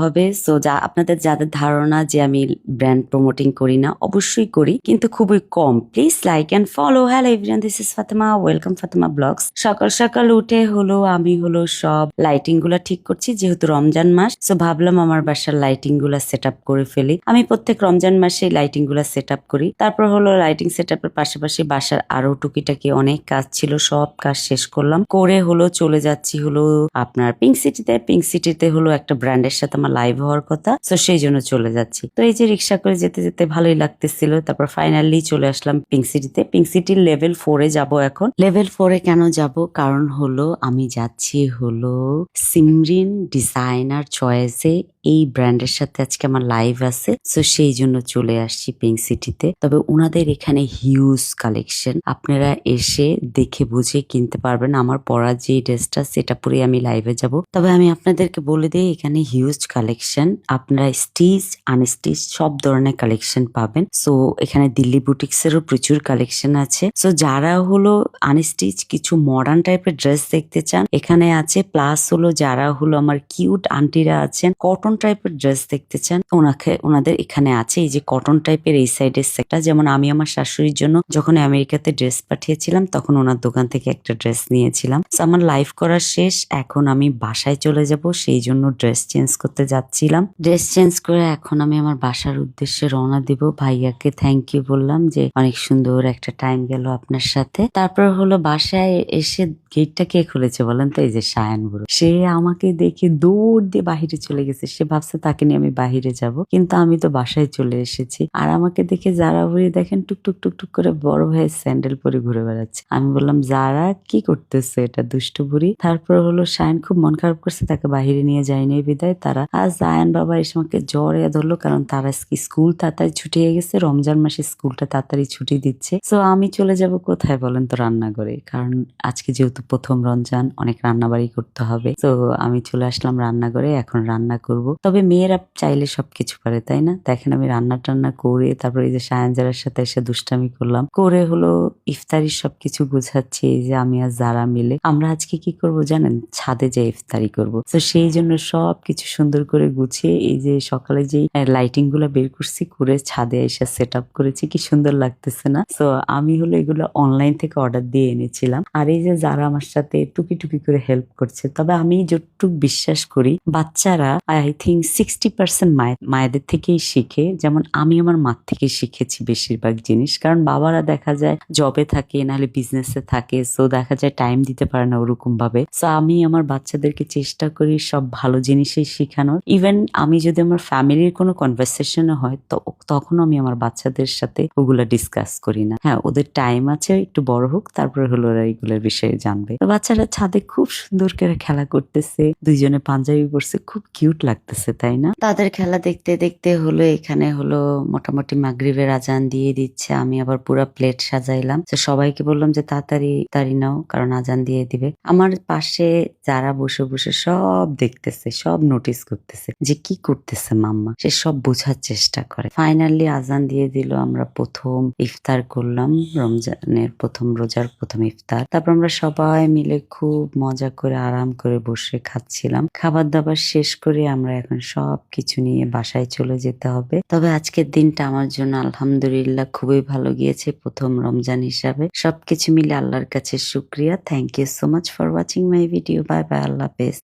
হবে। সো যা আপনাদের যাদের ধারণা যে আমি ব্র্যান্ড প্রমোটিং করি না, অবশ্যই করি, কিন্তু খুবই কম। Please like and follow hello everyone this is Fatema welcome Fatema vlogs সকাল সকাল উঠে হলো, আমি হলো সব লাইটিংগুলো ঠিক করছি, যেহেতু রমজান মাস সো ভাবলাম আমার বাসার লাইটিংগুলো সেট আপ করে ফেলি। আমি প্রত্যেক রমজান মাসে লাইটিংগুলো সেট আপ করি। তারপর হলো লাইটিং সেট আপের পাশাপাশি বাসার আরও টুকিটাকি অনেক কাজ ছিল, সব কাজ শেষ করলাম। করে হলো চলে যাচ্ছি হলো আপনার পিঙ্ক সিটিতে পিঙ্ক সিটিতে হলো একটা ব্র্যান্ডের সাথে আমার লাইভ হওয়ার কথা তো সেই জন্য চলে যাচ্ছি। তো এই যে রিক্সা করে যেতে যেতে ভালোই লাগতেছিল, তারপর ফাইনালি চলে আসলাম পিঙ্ক সিটিতে পিঙ্ক সিটির লেভেল ফোরে যাব এখন। লেভেল ফোরে কেন যাব? কারণ হলো আমি যাচ্ছি হলো সিমরিন ডিজাইনার চয়েসে এই ব্র্যান্ডের সাথে আজকে আমার লাইভ আছে। সো সেই জন্য চলে আসছি পিঙ্ক সিটিতে তবে ওনাদের এখানে হিউজ কালেকশন আপনারা এসে দেখে বুঝে কিনতে পারবেন। আমার পরা যে ড্রেসটা, সেটা পরে আমি লাইভে যাব। তবে আমি আপনাদেরকে বলে দিই, এখানে হিউজ কালেকশন আপনারা স্টিচ আনস্টিচ সব ধরনের কালেকশন পাবেন। সো এখানে দিল্লি বুটিক্স এরও প্রচুর কালেকশন আছে। সো যারা হলো আনস্টিচ কিছু মডার্ন টাইপের ড্রেস দেখতে চান, এখানে আছে। প্লাস হলো যারা হলো আমার কিউট আন্টিরা আছেন কটন টাইপের ড্রেস দেখতে চান ওনাকে, ওনাদের এখানে আছে এই যে কটন টাইপের এই সাইডের সেক্টর যেমন আমি আমার শাশুড়ির জন্য যখন আমেরিকাতে ড্রেস পাঠিয়েছিলাম, তখন ওনার দোকান থেকে একটা ড্রেস নিয়েছিলাম। আমার লাইভ করা শেষ, এখন আমি বাসায় চলে যাব, সেই জন্য ড্রেস চেঞ্জ করতে যাচ্ছিলাম। ড্রেস চেঞ্জ করে এখন আমি আমার বাসার উদ্দেশ্যে রওনা দিব। ভাইয়াকে থ্যাংক ইউ বললাম যে অনেক সুন্দর একটা টাইম গেল আপনার সাথে। তারপর হলো বাসায় এসে গেটটা কে খুলেছে বলেন তো? এই যে সায়ান বুড়ো। সে আমাকে দেখে দৌড় দিয়ে বাহিরে চলে গেছে। সে ভাবছে, তাকে নিয়ে আমি বাহিরে যাব। কিন্তু আমি তো বাসায় চলে এসেছি। আর আমাকে দেখে যারা বুড়ি দেখেন, টুকটুক টুকটুক করে বড় ভাই স্যান্ডেল পরে ঘুরে বেড়াচ্ছে। আমি বললাম, যারা কি করতেছে এটা দুষ্টু বুড়ি? তারপর হলো সায়ন খুব মন খারাপ করছে, তাকে বাহিরে নিয়ে যায়নি বিদায়। তারা, আর জায়ান বাবা আমাকে জ্বর এ ধরলো, কারণ তারা স্কুল তাড়াতাড়ি ছুটি হয়ে গেছে, রমজান মাসে স্কুলটা তাড়াতাড়ি ছুটি দিচ্ছে। তো আমি চলে যাব কোথায় বলেন তো রান্নাঘরে? কারণ আজকে যেহেতু প্রথম রমজান, অনেক রান্নাবাড়ি করতে হবে। তো আমি চলে আসলাম রান্নাঘরে, এখন রান্না করব তবে মেয়েরা চাইলে সবকিছু পারে তাই না? দেখেন আমি রান্না টান্না করে, তারপরে এই যে সায়ানজারার সাথে এসে দুষ্টামি করলাম। করে হলো ইফতারির সবকিছু গুছাচ্ছি, এই যে আমি আর যারা মিলে। আমরা আজকে কি করব জানেন? ছাদে যে ইফতারি করব। তো সেই জন্য সব কিছু সুন্দর করে গুছিয়ে, এই যে সকালে যে লাইটিংগুলো বের করছি, করে ছাদে এসে সেট আপ করেছি। কি সুন্দর লাগতেছে না? তো আমি হলো এগুলো অনলাইন থেকে অর্ডার দিয়ে এনেছিলাম। আর এই যে যারা আমার সাথে টুকি টুকি করে হেল্প করছে, তবে আমি যতটুকু বিশ্বাস করি, বাচ্চারা আই থিঙ্ক সিক্সটি পার্সেন্ট মায়েদের থেকেই শিখে। যেমন আমি আমার মার থেকে শিখেছি বেশিরভাগ জিনিস। কারণ বাবারা দেখা যায় জবে থাকে, নাহলে বিজনেসে থাকে। সো দেখা যায় টাইম দিতে পারে না ওরকম ভাবে সো আমি আমার বাচ্চাদেরকে চেষ্টা করি সব ভালো জিনিসই শেখানোর। ইভেন আমি যদি আমার ফ্যামিলির কোনো কনভারসেশনে হয়, তো তখন আমি আমার বাচ্চাদের সাথে ওগুলা ডিসকাস করি না। হ্যাঁ ওদের টাইম আছে, একটু বড় হোক, তারপরে হলো ওরা এগুলোর বিষয়ে জানবে। তো বাচ্চারা ছাদে খুব সুন্দর করে খেলা করতেছে। দুইজনে পাঞ্জাবি পরছে, খুব কিউট লাগতেছে, তাই না? তাদের খেলা দেখতে দেখতে হলো, এখানে হলো মোটামুটি মাগরিবের আজান দিয়ে দিচ্ছে, আমি আবার পুরো প্লেট সাজাইলাম। তো সবাইকে বললাম যে, তাড়াতাড়ি তাড়ি নাও, কারণ আজান দিয়ে দিবে। আমার পাশে যারা বসে বসে সব দেখতেছে, সব নোটিস করতেছে যে, কি করতেছে মাম্মা? সে সব বোঝার চেষ্টা করে। ফাইনালি আজান দিয়ে দিল, আমরা প্রথম ইফতার করলাম, রমজানের প্রথম রোজার প্রথম ইফতার। তারপর আমরা সবাই মিলে খুব মজা করে, আরাম করে বসে খাচ্ছিলাম। খাবার দাবার শেষ করে আমরা এখন সব কিছু নিয়ে বাসায় চলে যেতে হবে। তবে আজকের দিনটা আমার জন্য আলহামদুলিল্লাহ খুবই ভালো গিয়েছে প্রথম রমজান হিসাবে। সবকিছু মিলে আল্লাহর কাছে শুক্রিয়া। Thank you so much for watching my video bye bye আল্লাহ হাফেজ।